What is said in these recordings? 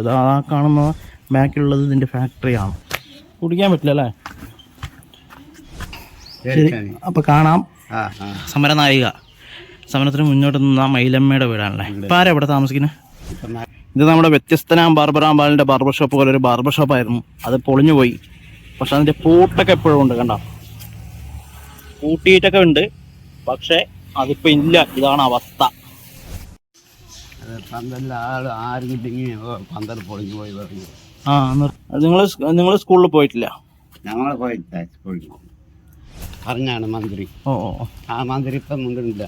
ആ കാണുന്ന ബാക്കിലുള്ളത് ഇതിന്റെ ഫാക്ടറിയാണ്. കുടിക്കാൻ പറ്റില്ല അല്ലേ? ശരി അപ്പോൾ കാണാം. സമരനായിക. സമരത്തിന് മുന്നോട്ട് നിന്ന മൈലമ്മയുടെ വീടാണല്ലേ? ഇപ്പം ആരാ ഇവിടെ താമസിക്കുന്നത് ഇത് നമ്മുടെ വ്യത്യസ്തനാം ബാർബറാമ്പാലിന്റെ ബാർബർ ഷോപ്പ് പോലെ ഒരു ബാർബർ ഷോപ്പായിരുന്നു അത് പൊളിഞ്ഞു പോയി. പക്ഷെ അതിന്റെ പൂട്ടൊക്കെ എപ്പോഴും ഉണ്ട് കണ്ട? പൂട്ടിയിട്ടൊക്കെ ഉണ്ട്. പക്ഷേ അതിപ്പോൾ ഇല്ല. ഇതാണ് അവസ്ഥ. പന്തലിൽ ആൾ തിങ്ങി പന്തൽ പൊളിഞ്ഞു പോയി പറഞ്ഞു. ആ നിങ്ങൾ നിങ്ങൾ സ്കൂളിൽ പോയിട്ടില്ല? ഞങ്ങൾ പോയിട്ടില്ല സ്കൂളിൽ പറഞ്ഞാണ് മന്ത്രി. ഓ. ആ മന്ത്രി ഇപ്പം മുണ്ടില്ല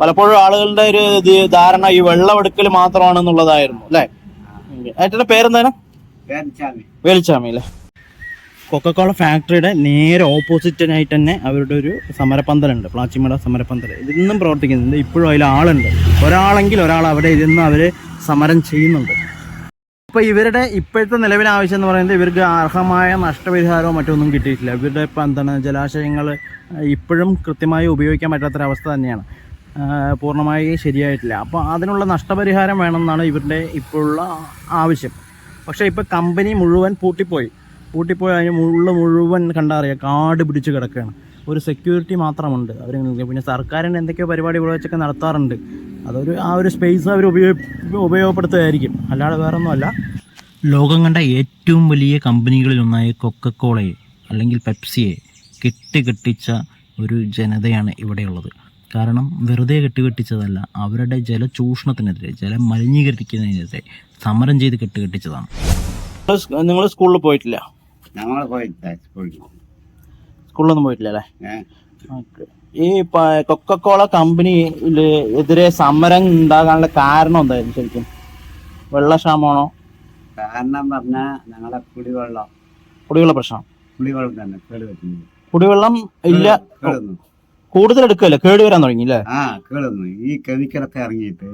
പലപ്പോഴും ആളുകളുടെ ഒരു ഇത് ധാരണ ഈ വെള്ളമെടുക്കൽ മാത്രമാണെന്നുള്ളതായിരുന്നു അല്ലേ? ഏട്ടന്റെ പേരെന്താണ്? വേലിച്ചാമി വേലിച്ചാമി അല്ലേ? കൊക്കക്കോള ഫാക്ടറിയുടെ നേരെ ഓപ്പോസിറ്റിനായിട്ട് തന്നെ അവരുടെ ഒരു സമരപ്പന്തലുണ്ട്. പ്ലാച്ചിമട സമരപ്പന്തൽ ഇതിന്നും പ്രവർത്തിക്കുന്നുണ്ട്. ഇപ്പോഴും അതിൽ ആളുണ്ട്. ഒരാളെങ്കിൽ ഒരാൾ അവിടെ ഇരുന്ന് അവർ സമരം ചെയ്യുന്നുണ്ട്. അപ്പോൾ ഇവരുടെ ഇപ്പോഴത്തെ നിലവിലെ ആവശ്യം എന്ന് പറയുന്നത് ഇവർക്ക് അർഹമായ നഷ്ടപരിഹാരമോ മറ്റൊന്നും കിട്ടിയിട്ടില്ല. ഇവരുടെ ഇപ്പം എന്താണ് ജലാശയങ്ങൾ ഇപ്പോഴും കൃത്യമായി ഉപയോഗിക്കാൻ പറ്റാത്തൊരവസ്ഥ തന്നെയാണ്. പൂർണമായി ശരിയായിട്ടില്ല. അപ്പോൾ അതിനുള്ള നഷ്ടപരിഹാരം വേണമെന്നാണ് ഇവരുടെ ഇപ്പോഴുള്ള ആവശ്യം. പക്ഷേ ഇപ്പോൾ കമ്പനി മുഴുവൻ പൂട്ടിപ്പോയി. പൂട്ടിപ്പോയി അതിന് മുള്ള മുഴുവൻ കണ്ടറിയാം കാട് പിടിച്ച് കിടക്കുകയാണ് ഒരു സെക്യൂരിറ്റി മാത്രമുണ്ട്. അവർ പിന്നെ സർക്കാരിന്റെ എന്തൊക്കെയോ പരിപാടി ഇവിടെ വെച്ചൊക്കെ നടത്താറുണ്ട്. അതൊരു ആ ഒരു സ്പേസ് അവർ ഉപയോഗ ഉപയോഗപ്പെടുത്തുകയായിരിക്കും. അല്ലാതെ വേറെ ഒന്നുമല്ല ലോകം കണ്ട ഏറ്റവും വലിയ കമ്പനികളിലൊന്നായ കൊക്കക്കോളയെ അല്ലെങ്കിൽ പെപ്സിയെ കെട്ടിക്കെട്ടിച്ച ഒരു ജനതയാണ് ഇവിടെയുള്ളത് കാരണം വെറുതെ കെട്ടുകെട്ടിച്ചതല്ല അവരുടെ ജലചൂഷണത്തിനെതിരെ ജലം മലിനീകരിക്കുന്നതിനെതിരെ സമരം ചെയ്ത് കെട്ടുകെട്ടിച്ചതാണ് നിങ്ങൾ സ്കൂളിൽ പോയിട്ടില്ല? ഞങ്ങൾ പോയിട്ടില്ല സ്കൂളിൽ സ്കൂളിലൊന്നും പോയിട്ടില്ല അല്ലേ? ഈ കൊക്കക്കോള കമ്പനിയിൽ എതിരെ സമരം ഉണ്ടാകാനുള്ള കാരണം എന്തായിരുന്നു ശരിക്കും? വെള്ളക്ഷാമമാണോ കാരണം പറഞ്ഞാൽ ഞങ്ങളെ കുടിവെള്ളം. കുടിവെള്ള പ്രശ്നം. കുടിവെള്ളം തന്നെ കേട് പറ്റുന്നു കുടിവെള്ളം ഇല്ല. കേടുന്നു കൂടുതൽ എടുക്കല്ലേ കേട് വരാൻ തുടങ്ങി അല്ലേ ആ കേടുന്നു ഈ കെമിക്കലൊക്കെ ഇറങ്ങിയിട്ട്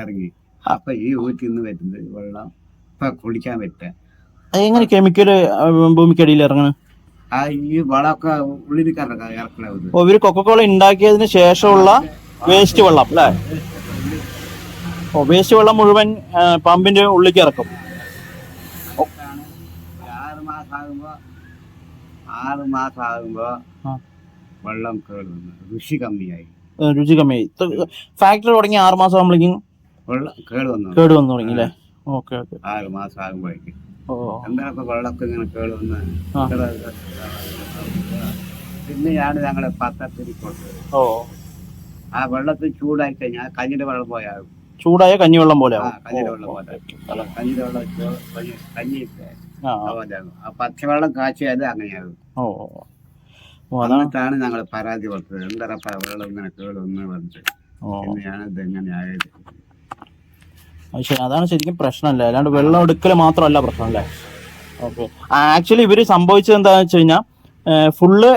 ഇറങ്ങി. അപ്പൊ ഈ ഊറ്റിൽ നിന്ന് വരുന്നത് വെള്ളം ഇപ്പൊ കുടിക്കാൻ പറ്റുക എങ്ങനെ കെമിക്കൽ ഭൂമിക്കടിയിൽ ഇറങ്ങണ? ഈ വളമൊക്കെ ഉള്ളിലേക്കാരൊക്കെ ഇറക്കണത് ഓ ഇവർ കൊക്കക്കോള ഉണ്ടാക്കിയതിന് ശേഷമുള്ള വേസ്റ്റ് വെള്ളം അല്ലേ? ഓ വേസ്റ്റ് വെള്ളം മുഴുവൻ പമ്പിന്റെ ഉള്ളിലേക്ക് ഇറക്കും. ആറ് മാസം ആകുമ്പോ ആറ് മാസം ആകുമ്പോ വെള്ളം കേടുന്നു രുചി കമ്മിയായി. രുചി കമ്മിയായി. ഫാക്ടറി തുടങ്ങി ആറ് മാസം ആകുമ്പോഴേക്കും വെള്ളം കേട് വന്നു. കേട് വന്നു തുടങ്ങി അല്ലേ? Okay okay. ആറ് മാസം ആകുമ്പോഴേക്ക് ഓ. എന്താ ഇപ്പൊ വെള്ളമൊക്കെ ഇങ്ങനെ കേളുന്ന പിന്നെ ഞാൻ പിന്നെയാണ് ഞങ്ങൾ പത്രത്തിൽ ഓ. ആ വെള്ളത്തിൽ ചൂടായി കഴിഞ്ഞാൽ കഞ്ഞിന്റെ വെള്ളം പോയാകും ചൂടായ കഞ്ഞിവെള്ളം പോലെ പച്ചവെള്ളം കാച്ചിയത് അങ്ങനെയാകും. എന്നിട്ടാണ് ഞങ്ങൾ പരാതി കൊടുത്തത്. എന്താ വെള്ളം ഇങ്ങനെ കേടുവന്ന് പറഞ്ഞിട്ട്. ഓ. പിന്നെയാണ് ഇത് എങ്ങനെ ആയത് അതാണ് ശരിക്കും പ്രശ്നമല്ലേ? അല്ലാണ്ട് വെള്ളം എടുക്കൽ മാത്രമല്ല പ്രശ്നം അല്ലേ ഓക്കെ ആക്ച്വലി ഇവർ സംഭവിച്ചത് എന്താണെന്ന് വെച്ച് കഴിഞ്ഞാൽ ഫുള്ള്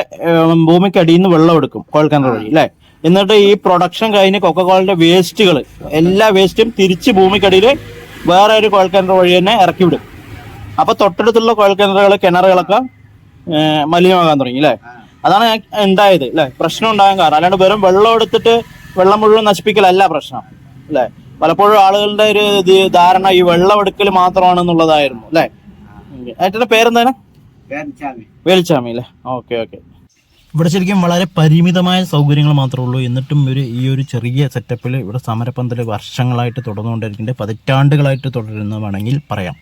ഭൂമിക്കടിയിൽ നിന്ന് വെള്ളം എടുക്കും കോഴൽക്കിണർ വഴി അല്ലേ? എന്നിട്ട് ഈ പ്രൊഡക്ഷൻ കഴിഞ്ഞ് കൊക്കക്കോളിന്റെ വേസ്റ്റുകൾ എല്ലാ വേസ്റ്റും തിരിച്ച് ഭൂമിക്കടിയിൽ വേറെ ഒരു കുഴൽക്കിണർ വഴി തന്നെ ഇറക്കി വിടും. അപ്പൊ തൊട്ടടുത്തുള്ള കുഴൽക്കിണറുകൾ കിണറുകളൊക്കെ മലിനമാകാൻ തുടങ്ങി അല്ലേ? അതാണ് ഉണ്ടായത് അല്ലേ? പ്രശ്നം ഉണ്ടാകാൻ കാരണം. അല്ലാണ്ട് വെറും വെള്ളം എടുത്തിട്ട് വെള്ളം മുഴുവൻ നശിപ്പിക്കലല്ല പ്രശ്നം അല്ലേ? പലപ്പോഴും ആളുകളുടെ ഒരു ഇത് ധാരണ ഈ വെള്ളമെടുക്കൽ മാത്രമാണെന്നുള്ളതായിരുന്നു അല്ലേ? ഏട്ടന്റെ പേരെന്താണ്? വേലിച്ചാമി അല്ലേ? Okay okay. ഇവിടെ ശരിക്കും വളരെ പരിമിതമായ സൗകര്യങ്ങൾ മാത്രമേ ഉള്ളൂ. എന്നിട്ടും ഒരു ഈ ഒരു ചെറിയ സെറ്റപ്പിൽ ഇവിടെ സമരപന്തൽ വർഷങ്ങളായിട്ട് തുടർന്നുകൊണ്ടിരിക്കുന്നുണ്ട്. പതിറ്റാണ്ടുകളായിട്ട് തുടരുന്ന വേണമെങ്കിൽ പറയാം.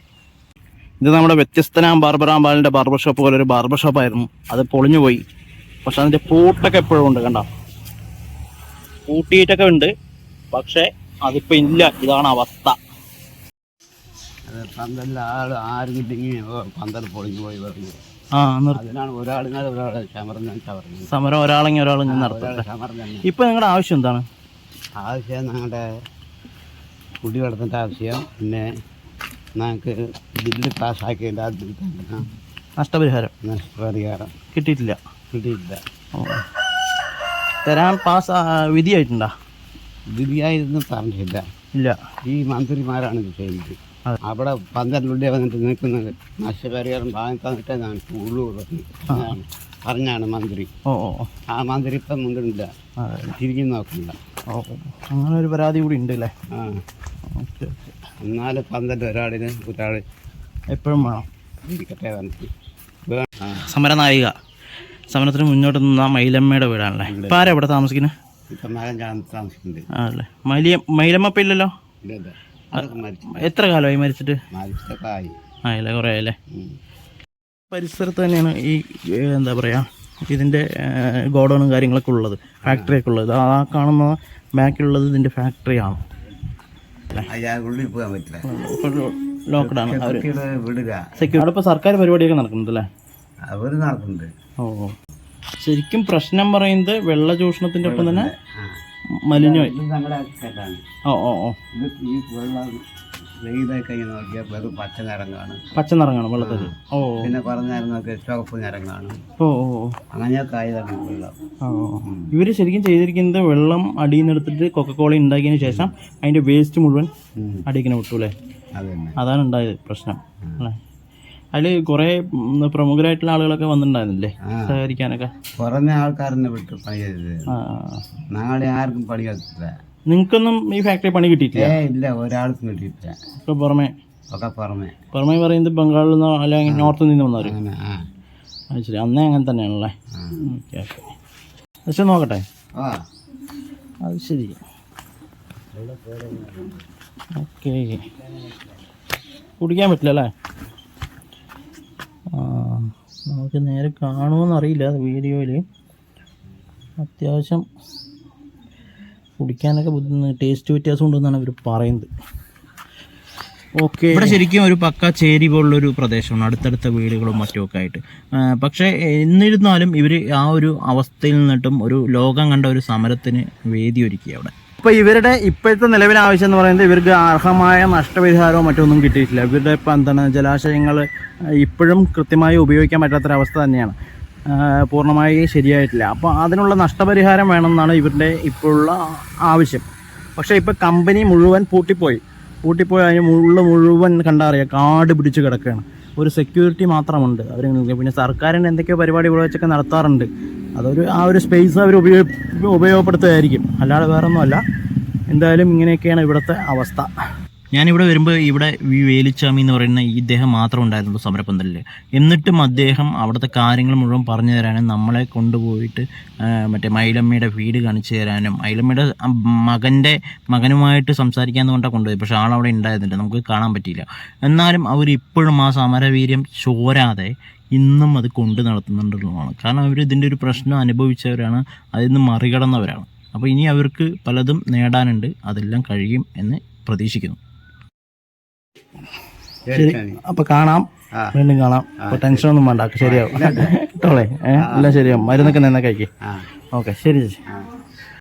ഇത് നമ്മുടെ വ്യത്യസ്തനാം ബാർബറാം ബാലിന്റെ ബാർബർ ഷോപ്പ് പോലെ ഒരു ബാർബർ ഷോപ്പായിരുന്നു അത് പൊളിഞ്ഞു പോയി പക്ഷെ അതിന്റെ പൂട്ടൊക്കെ എപ്പോഴും ഉണ്ട് കണ്ട? പൂട്ടിയിട്ടൊക്കെ ഉണ്ട്. പക്ഷേ അതിപ്പോൾ ഇല്ല. ഇതാണ് അവസ്ഥ. പന്തലിൽ ആൾ പന്തൽ പൊളിഞ്ഞു പോയി പറഞ്ഞു ആ ഒരാളെ സമരം ഒരാളെങ്കിൽ ഒരാൾ ഞാൻ നടത്തും ഒരാൾ തന്നെ ഇപ്പം നിങ്ങളുടെ ആവശ്യം എന്താണ്? ആവശ്യം ഞങ്ങളുടെ കുടിവെള്ളത്തിന്റെ ആവശ്യം. പിന്നെ ഞങ്ങൾക്ക് ബില്ല് പാസ്സാക്കിയതിന്റെ അത് നഷ്ടപരിഹാരം. നഷ്ടപരിഹാരം. കിട്ടിയിട്ടില്ല. കിട്ടിയിട്ടില്ല. തരാൻ പാസ് വിധിയായിട്ടുണ്ടോ? വിധിയായിരുന്നു പറഞ്ഞില്ല. ഇല്ല. ഈ മന്ത്രിമാരാണ് ഇത് ചെയ്യുന്നത് അവിടെ പന്തലിന്റെ വന്നിട്ട് നിൽക്കുന്നത് നഷ്ടപരിഹാരം വാങ്ങി തന്നിട്ടേ ഞാൻ ഉള്ളൂ പറഞ്ഞു. പറഞ്ഞാണ് മന്ത്രി. ഓ ഓ ഓ. ആ മന്ത്രി ഇപ്പം മുണ്ടില്ല തിരിഞ്ഞു നോക്കില്ല. അങ്ങനെ ഒരു പരാതി കൂടി ഉണ്ട് അല്ലേ ആ. എന്നാലും പന്തൽ ഒരാളിന് ഒരാൾ എപ്പോഴും വേണം. ഇരിക്കട്ടെ സമരനായിക. സമരത്തിന് മുന്നോട്ട് നിന്ന മൈലമ്മയുടെ വീടാണല്ലേ? ഇപ്പം ആരാ ഇവിടെ താമസിക്കുന്നത്? ആണല്ലേ? മൈലിയ ഇല്ലല്ലോ എത്ര കാലമായി മരിച്ചിട്ട്? ആയില്ലേ? കുറേ ആയില്ലേ? പരിസരത്ത് തന്നെയാണ് ഈ എന്താ പറയാ ഇതിന്റെ ഗോഡൗണും കാര്യങ്ങളൊക്കെ ഉള്ളത്. ഫാക്ടറിയൊക്കെ ഉള്ളത്. ആ കാണുന്ന ബാക്കിലുള്ളത് ഇതിന്റെ ഫാക്ടറിയാണ്. ലോക്ക്ഡൗൺ ഇപ്പോൾ സർക്കാർ പരിപാടിയൊക്കെ നടക്കുന്നുണ്ട് അല്ലേ അവർ നടക്കുന്നുണ്ട് ഓ. ശരിക്കും പ്രശ്നം പറയുന്നത് വെള്ള ചൂഷണത്തിന്റെ ഒപ്പം തന്നെ. മലിനമായി. ഓ ഓ ഓ. ഈ വെള്ളം നോക്കിയാൽ വെറും പച്ച നിറം കാണും പച്ച നിറങ്ങണം വെള്ളത്തിൽ ഓ പിന്നെ ഇവർ നേരം നോക്കിയാൽ ചുവപ്പ് നിറം കാണും ഓ ഓ ഓ. അങ്ങനെയൊക്കെ ആയതാണ് വെള്ളം. ഓ ഇവർ ശരിക്കും ചെയ്തിരിക്കുന്നത് വെള്ളം അടിയിൽ നിന്ന് എടുത്തിട്ട് കൊക്കക്കോള ഉണ്ടാക്കിയതിന് ശേഷം അതിന്റെ വേസ്റ്റ് മുഴുവൻ. അടിക്കുന്ന വിട്ടു അല്ലേ? അതാണ് ഉണ്ടായത് പ്രശ്നം അല്ലേ? അതിൽ കുറേ പ്രമുഖരായിട്ടുള്ള ആളുകളൊക്കെ വന്നിട്ടുണ്ടായിരുന്നില്ലേ. സഹകരിക്കാനൊക്കെ? കുറഞ്ഞ ആൾക്കാരെന്നെ വിട്ട് പണി ചെയ്തത് നാളെ ആർക്കും പണി കിട്ടില്ല നിങ്ങൾക്കൊന്നും ഈ ഫാക്ടറി പണി കിട്ടിയിട്ടില്ല? ഇല്ല ഒരാൾക്കും കിട്ടിയിട്ടില്ല. ഇപ്പോൾ പുറമെ? ഒക്കെ പുറമെ. പുറമെ പറയുന്നത് ബംഗാളിൽ നിന്നോ അല്ലെങ്കിൽ നോർത്തിൽ നിന്ന് വന്നവര്? അത് ശരി അന്നേ അങ്ങനെ തന്നെയാണല്ലേ? ആ. Okay okay. പക്ഷെ നോക്കട്ടെ. ആ. അത് ശരി. ഓക്കെ. കുടിക്കാൻ പറ്റില്ല അല്ലേ? നമുക്ക് നേരെ കാണുമെന്ന് അറിയില്ല വീഡിയോയിൽ അത്യാവശ്യം കുടിക്കാനൊക്കെ ടേസ്റ്റ് വ്യത്യാസം ഉണ്ടെന്നാണ് അവർ പറയുന്നത്. ഓക്കെ ഇവിടെ ശരിക്കും ഒരു പക്ക ചേരി പോലുള്ളൊരു പ്രദേശമാണ് അടുത്തടുത്ത വീടുകളും മറ്റുമൊക്കെ ആയിട്ട്. പക്ഷേ എന്നിരുന്നാലും ഇവർ ആ ഒരു അവസ്ഥയിൽ നിന്നിട്ടും ഒരു ലോകം കണ്ട ഒരു സമരത്തിന് വേദി ഒരുക്കി അവിടെ. ഇപ്പോൾ ഇവരുടെ ഇപ്പോഴത്തെ നിലവിലെ ആവശ്യം എന്ന് പറയുന്നത് ഇവർക്ക് അർഹമായ നഷ്ടപരിഹാരമോ മറ്റൊന്നും കിട്ടിയിട്ടില്ല. ഇവരുടെ ഇപ്പം എന്താണ് ജലാശയങ്ങൾ ഇപ്പോഴും കൃത്യമായി ഉപയോഗിക്കാൻ പറ്റാത്തൊരവസ്ഥ തന്നെയാണ്. പൂർണമായി ശരിയായിട്ടില്ല. അപ്പോൾ അതിനുള്ള നഷ്ടപരിഹാരം വേണമെന്നാണ് ഇവരുടെ ഇപ്പോഴുള്ള ആവശ്യം. പക്ഷേ ഇപ്പോൾ കമ്പനി മുഴുവൻ പൂട്ടിപ്പോയി. പൂട്ടിപ്പോയി അതിന് മുള്ള മുഴുവൻ കണ്ടറിയാം കാട് പിടിച്ച് കിടക്കുകയാണ്. ഒരു സെക്യൂരിറ്റി മാത്രമുണ്ട്. അവർ പിന്നെ സർക്കാരിന്റെ എന്തൊക്കെയോ പരിപാടി ഇവിടെ നടത്താറുണ്ട്. അതൊരു ആ ഒരു സ്പേസ് അവർ ഉപയോഗ ഉപയോഗപ്പെടുത്തുകയായിരിക്കും. അല്ലാതെ വേറൊന്നുമല്ല. എന്തായാലും ഇങ്ങനെയൊക്കെയാണ് ഇവിടുത്തെ അവസ്ഥ. ഞാനിവിടെ വരുമ്പോൾ ഇവിടെ ഈ വേലിച്ചാമി എന്ന് പറയുന്ന ഇദ്ദേഹം മാത്രം ഉണ്ടായിരുന്നുള്ളൂ സമരപ്പന്തലിൽ എന്നിട്ടും അദ്ദേഹം അവിടുത്തെ കാര്യങ്ങൾ മുഴുവൻ പറഞ്ഞു തരാനും നമ്മളെ കൊണ്ടുപോയിട്ട് മറ്റേ മൈലമ്മയുടെ വീട് കാണിച്ചു തരാനും മൈലമ്മയുടെ മകന്റെ മകനുമായിട്ട് സംസാരിക്കാമെന്ന് കൊണ്ടാണ് കൊണ്ടുപോയി പക്ഷേ ആളവിടെ ഉണ്ടായിരുന്നില്ല. നമുക്ക് കാണാൻ പറ്റിയില്ല. എന്നാലും അവർ ഇപ്പോഴും ആ സമരവീര്യം ചോരാതെ ഇന്നും അത് കൊണ്ടു നടത്തുന്നുണ്ടെന്നുള്ളതാണ്. കാരണം അവർ ഇതിന്റെ ഒരു പ്രശ്നം അനുഭവിച്ചവരാണ്. അതിൽ നിന്ന് മറികടന്നവരാണ്. അപ്പോൾ ഇനി അവർക്ക് പലതും നേടാനുണ്ട്. അതെല്ലാം കഴിയും എന്ന് പ്രതീക്ഷിക്കുന്നു. ശരി. അപ്പൊ കാണാം. വീണ്ടും കാണാം. അപ്പൊ ടെൻഷൻ ഒന്നും വേണ്ട. ശരിയാവും. കേട്ടോളെ. എല്ലാം ശരിയാവും. മരുന്നൊക്കെ നിന്നൊക്കെ കഴിക്കേ. ആ. ഓക്കെ. ശരി ചേച്ചി.